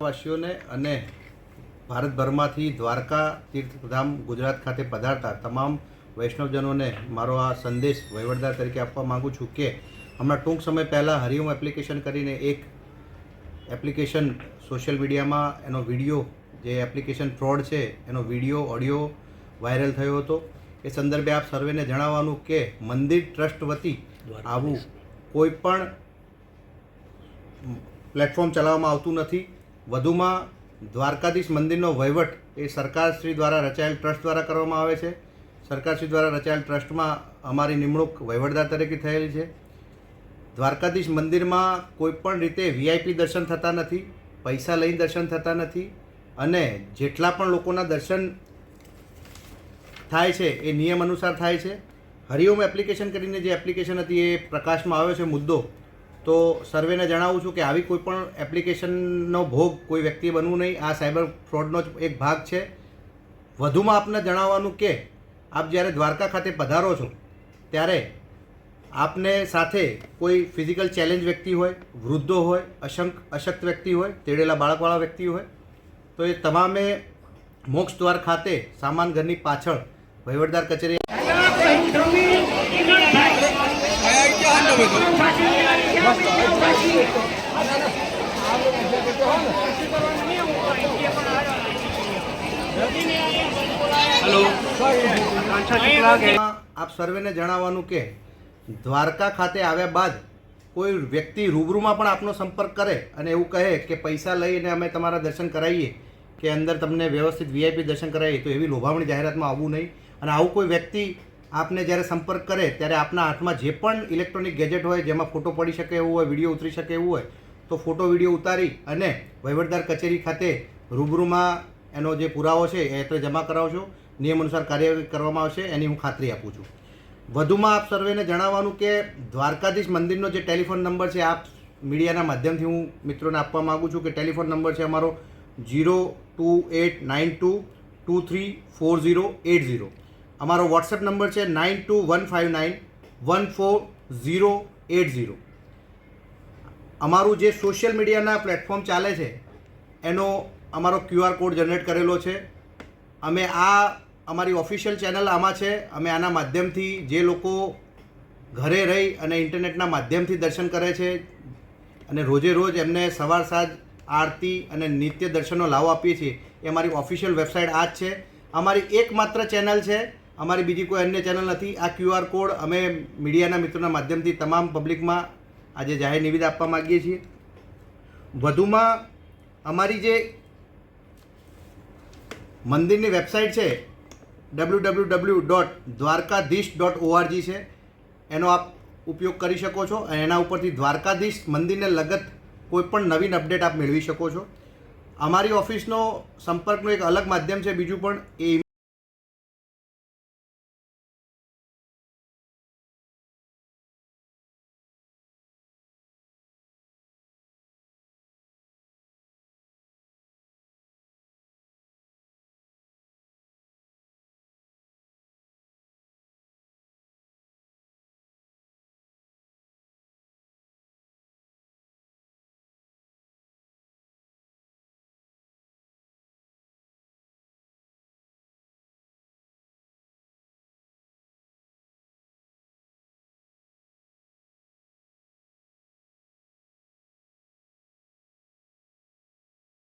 વાસીઓને અને ભારતભરમાંથી દ્વારકા તીર્થધામ ગુજરાત ખાતે પધારતા તમામ વૈષ્ણવજનોને મારો આ સંદેશ વહીવટદાર તરીકે આપવા માગું છું કે હમણાં ટૂંક સમય પહેલાં હરિઓમ એપ્લિકેશન કરીને એક એપ્લિકેશન સોશિયલ મીડિયામાં એનો વીડિયો જે એપ્લિકેશન ફ્રોડ છે એનો વીડિયો, ઓડિયો વાયરલ થયો હતો. એ સંદર્ભે આપ સર્વેને જણાવવાનું કે મંદિર ટ્રસ્ટ વતી આવું કોઈ પણ પ્લેટફોર્મ ચલાવવામાં આવતું નથી. વધુમાં દ્વારકાધીશ મંદિરનો વહીવટ એ સરકારશ્રી દ્વારા રચાયેલ ટ્રસ્ટ દ્વારા કરવામાં આવે છે. સરકારશ્રી દ્વારા રચાયેલ ટ્રસ્ટમાં અમારી નિમણૂક વહીવટદાર તરીકે થયેલી છે. દ્વારકાધીશ મંદિરમાં કોઈ પણ રીતે વીઆઈપી દર્શન થતા નથી પૈસા લઈને દર્શન થતા નથી અને જેટલા પણ લોકોના દર્શન થાય છે, એ નિયમ અનુસાર થાય છે. હરિઓમ એપ્લિકેશન કરીને જે એપ્લિકેશન હતી એ પ્રકાશમાં આવ્યો છે મુદ્દો. તો સર્વેને જણાવું છું કે આવી કોઈ પણ એપ્લિકેશનનો ભોગ કોઈ વ્યક્તિ બનવું નહીં. આ સાયબર ફ્રોડનો જ એક ભાગ છે. વધુમાં આપને જણાવવાનું કે આપ જ્યારે દ્વારકા ખાતે પધારો છો, ત્યારે આપને સાથે કોઈ ફિઝિકલ ચેલેન્જ વ્યક્તિ હોય, વૃદ્ધો હોય, અશંક, અશક્ત વ્યક્તિ હોય, તેડેલા બાળકવાળા વ્યક્તિ હોય, તો એ તમામે મોક્ષ દ્વાર ખાતે સામાન ઘરની પાછળ વહીવટદાર કચેરી આપ સર્વેને જણાવવાનું કે દ્વારકા ખાતે આવ્યા બાદ કોઈ વ્યક્તિ રૂબરૂમાં પણ આપનો સંપર્ક કરે અને એવું કહે કે પૈસા લઈને અમે તમારા દર્શન કરાવીએ કે અંદર તમને વ્યવસ્થિત વીઆઈપી દર્શન કરાવીએ તો એવી લોભામણી જાહેરાતમાં આવવું નહીં. અને આવું કોઈ વ્યક્તિ આપને જ્યારે સંપર્ક કરે, ત્યારે આપના હાથમાં જે પણ ઇલેક્ટ્રોનિક ગેજેટ હોય, જેમાં ફોટો પડી શકે એવું હોય, વીડિયો ઉતરી શકે એવું હોય, તો ફોટો, વીડિયો ઉતારી અને વહીવટદાર કચેરી ખાતે રૂબરૂમાં એનો જે પુરાવો છે, એ તો જમા કરાવશો નિયમ અનુસાર કાર્યવાહી કરવામાં આવશે, એની હું ખાતરી આપું છું. વધુમાં આપ સર્વેને જણાવવાનું કે દ્વારકાધીશ મંદિરનો જે ટેલિફોન નંબર છે, આપ મીડિયાના માધ્યમથી હું મિત્રોને આપવા માગું છું કે ટેલિફોન નંબર છે અમારો zero two eight nine two two three four zero eight zero. અમારો વોટ્સએપ નંબર છે nine two one five nine one four zero eight zero અમારું જે સોશિયલ મીડિયાના પ્લેટફોર્મ ચાલે છે, એનો અમારો ક્યુઆર કોડ જનરેટ કરેલો છે. અમે આ અમારી ઓફિશિયલ ચેનલ આમાં છે, અમે આના માધ્યમથી જે લોકો ઘરે રહી અને ઇન્ટરનેટના માધ્યમથી દર્શન કરે છે, અને રોજે રોજ એમને સવાર સાંજ આરતી અને નિત્ય દર્શનનો લાવો આપીએ છીએ, એ અમારી ઓફિશિયલ વેબસાઇટ આ જ છે. અમારી એકમાત્ર ચેનલ છે અમારી બીજી કોઈ અન્ય ચેનલ નથી. આ ક્યુઆર કોડ અમે મીડિયાના મિત્રોના માધ્યમથી તમામ પબ્લિકમાં આજે જાહેર નિવેદન આપવા માગીએ છીએ. વધુમાં અમારી જે મંદિરની વેબસાઇટ છે W W W dot Dwarkadhish dot ORG છે. એનો આપ ઉપયોગ કરી શકો છો અને એના ઉપરથી દ્વારકાધીશ મંદિરને લગત કોઈપણ નવીન અપડેટ આપ મેળવી શકો છો. અમારી ઓફિસનો સંપર્કનું એક અલગ માધ્યમ છે બીજું પણ એ